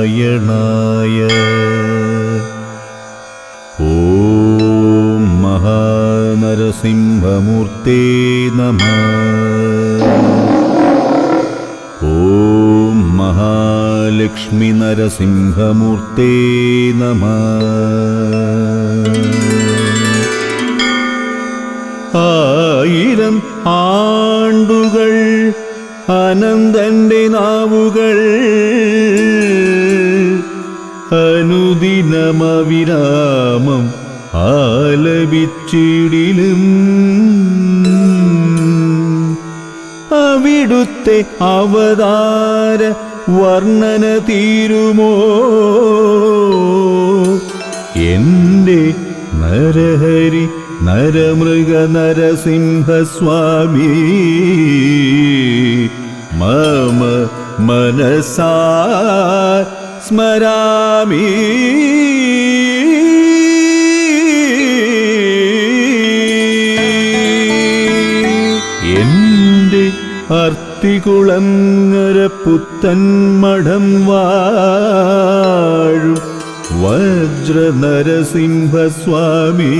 നാരായണായ. ഓം മഹാനരസിംഹമൂർത്തേ നമ. ഓം മഹാലക്ഷ്മി നരസിംഹമൂർത്തേ നമ. ആയിരം ആണ്ടുകൾ അനന്തന്റെ നാവുകൾ അനുദിനമവിരാമം ആലപിച്ചിടിലും. അവിടുത്തെ അവതാര വർണന തീരുമോ? എന്റെ നരഹരി നരമൃഗ നരസിംഹസ്വാമി മമ മനസാ സ്മരാമി. എന്റെ അർത്തികുളങ്ങര പുത്തൻ മഠം വാഴും വജ്ര നരസിംഹസ്വാമി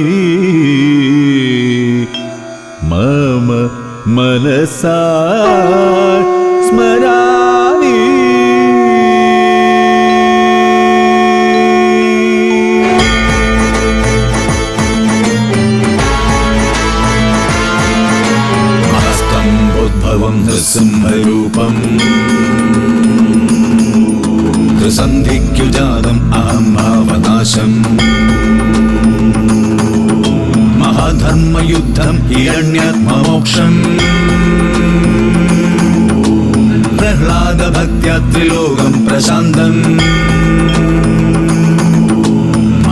മമ മനസാ സ്മരാമി ഉദ്ഭവം നൃസിംഹരൂപം. ത്രിസന്ധിക്കു ജാതം അഹം മഹാധർമ്മയുദ്ധം ഹിരണ്യാത്മമോക്ഷം. പ്രഹ്ലാദഭക്ത്യ പ്രശാന്തം.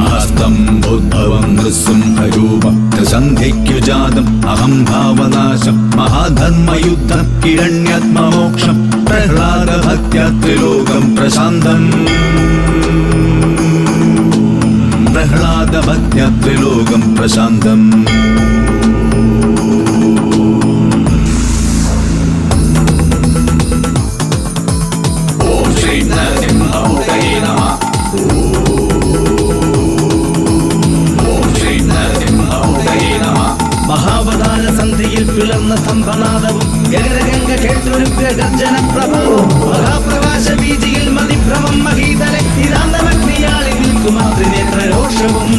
ഹസ്തം ഉദ്ഭവം നൃസിംഹരൂപം. ത്രിസന്ധിക്കു ജാതം അഹം ഭാവനാശം മഹാധർമ്മയുദ്ധം കിരണ്യാത്മമോക്ഷം പ്രഹ്ലാദ ത്രിലോകം പ്രശാന്തം. പ്രഹ്ലാദ ത്രിലോകം പ്രശാന്തം. മുഴങ്ങുന്ന സ്തംഭനാദവും ഗഗനഗംഗ കേട്ടൊരുക്ക ഗർജന പ്രഭവും മഹാപ്രകാശ മതിഭ്രമം മഹീതലെ ഇതാന്തമഗ്നിയാളി നിൽക്കുമാതൃനേത്ര രോഷവും.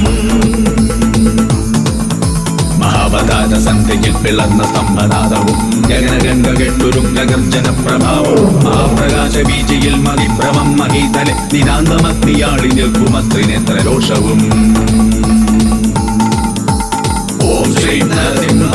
മഹാവതാര സന്ധ്യയിൽ പിളർന്ന സ്തംഭനാദവും ജനഗംഗ കെട്ടുരും ഗർജന പ്രഭാവവും മഹാപ്രകാശ ബീജിയിൽ മതിഭ്രമം മഹീതലെ നിതാന്തമഗ്നിയാളി നിൽക്കുമത്രിനേത്ര രോഷവും. ഓം ശ്രീ നരസിംഹ